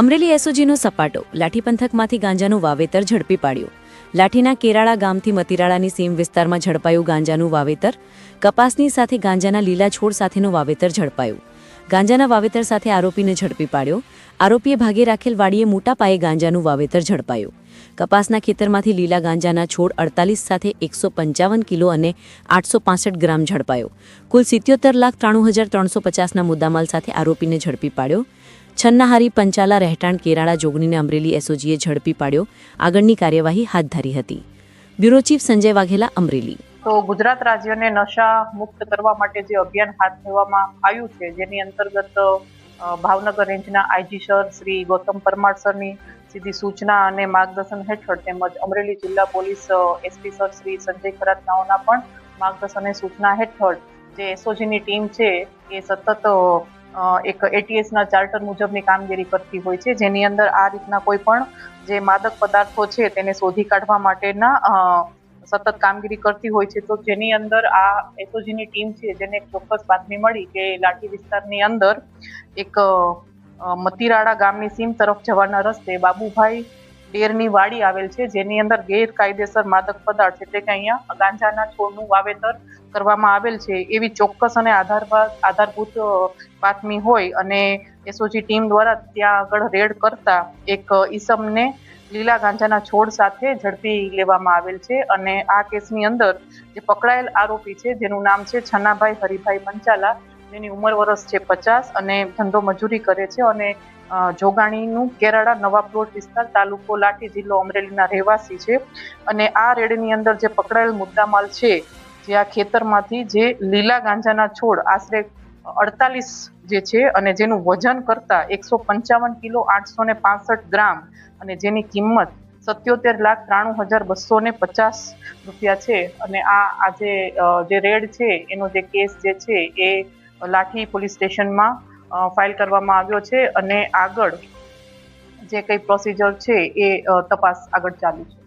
અમરેલી એસઓજીનો સપાટો. લાઠી પંથકમાંથી ગાંજાનું વાવેતર ઝડપી પાડ્યું. લાઠીના કેરાળા ગામથી મતિરાળાની સીમ વિસ્તારમાં ઝડપાયું ગાંજાનું વાવેતર. કપાસની સાથે ગાંજાના લીલા છોડ સાથેનું વાવેતર ઝડપાયું. ગાંજાના વાવેતર સાથે આરોપીને ઝડપી પાડ્યો. આરોપીએ ભાગે રાખેલ વાડીએ મોટા પાયે ગાંજાનું વાવેતર ઝડપાયું. કપાસના ખેતરમાંથી લીલા ગાંજાના છોડ અડતાલીસ સાથે એકસો પંચાવન કિલો અને આઠસો પાસઠ ગ્રામ ઝડપાયો. કુલ સિત્યોતેર લાખ ત્રાણું હજાર ત્રણસો પચાસના મુદ્દામાલ સાથે આરોપીને ઝડપી પાડ્યો. છન્નાહારી પંચાલા રહેઠાણ કેરાળા જોગણીને અમરેલી એસઓજીએ ઝડપી પાડ્યો. આગળની કાર્યવાહી હાથ ધરી હતી. Bureau chief Sanjay Vaghela, Amreli. તો ગુજરાત રાજ્યને નશા મુક્ત કરવા માટે જે અભિયાન હાથ ધરવામાં આવ્યું છે, જેની અંતર્ગત ભાવનગર રેન્જના આઈજી સર શ્રી ગૌતમ પરમાર સરની સીધી સૂચના અને માર્ગદર્શન હેઠળ તેમજ અમરેલી જિલ્લા police SP sir Shri Sanjay ખરાતનાઓના પણ માર્ગદર્શન અને સૂચના હેઠળ જે એસઓજીની ટીમ છે એ સતત એક એટીએસના ચાર્ટર મુજબની કામગીરી કરતી હોય છે. જેની અંદર આ રીતના કોઈ પણ જે માદક પદાર્થો છે તેને શોધી કાઢવા માટેના સતત કામગીરી કરતી હોય છે. તો જેની અંદર આ એસઓજીની ટીમ છે, જેને ચોક્કસ બાતમી મળી કે લાઠી વિસ્તારની અંદર એક અ, ગામની સીમ તરફ જવાના રસ્તે બાબુભાઈ ડેરની વાડી આવેલ છે જેની અંદર ગેરકાયદેસર માદક પદાર્થ એટલે કે અહીંયા ગાંજાના છોડનું વાવેતર કરવામાં આવેલ છે. એવી ચોક્કસ અને આધાર આધારભૂત બાતમી હોય અને એસઓજી ટીમ દ્વારા ત્યાં આગળ રેડ કરતા એક ઈસમને લીલા ગાંજાના છોડ સાથે ઝડપી લેવામાં આવેલ છે અને આ કેસની અંદર જે પકડાયેલ આરોપી છે જેનું નામ છે છન્નાભાઈ હરિભાઈ પંચાલા જેની ઉંમર વર્ષ છે પચાસ અને ધંધો મજૂરી કરે છે અને જોગાણીનું કેરાળા નવા પ્લોટ વિસ્તાર તાલુકો લાઠી જિલ્લો અમરેલીના રહેવાસી છે. અને આ રેડની અંદર જે પકડાયેલ મુદ્દામાલ છે, જે આ ખેતરમાંથી જે લીલા ગાંજાના છોડ આશરે અડતાલીસ જે છે અને જેનું વજન કરતા એકસો પંચાવન કિલો આઠસો ને પાસઠ ગ્રામ અને જેની કિંમત સત્યોતેર લાખ ત્રાણું હજાર બસો ને પચાસ રૂપિયા છે. અને આ આજે જે રેડ છે, એનો જે કેસ જે છે એ લાઠી પોલીસ સ્ટેશનમાં ફાઇલ કરવામાં આવ્યો છે અને આગળ જે કંઈ પ્રોસિજર છે એ તપાસ આગળ ચાલુ છે.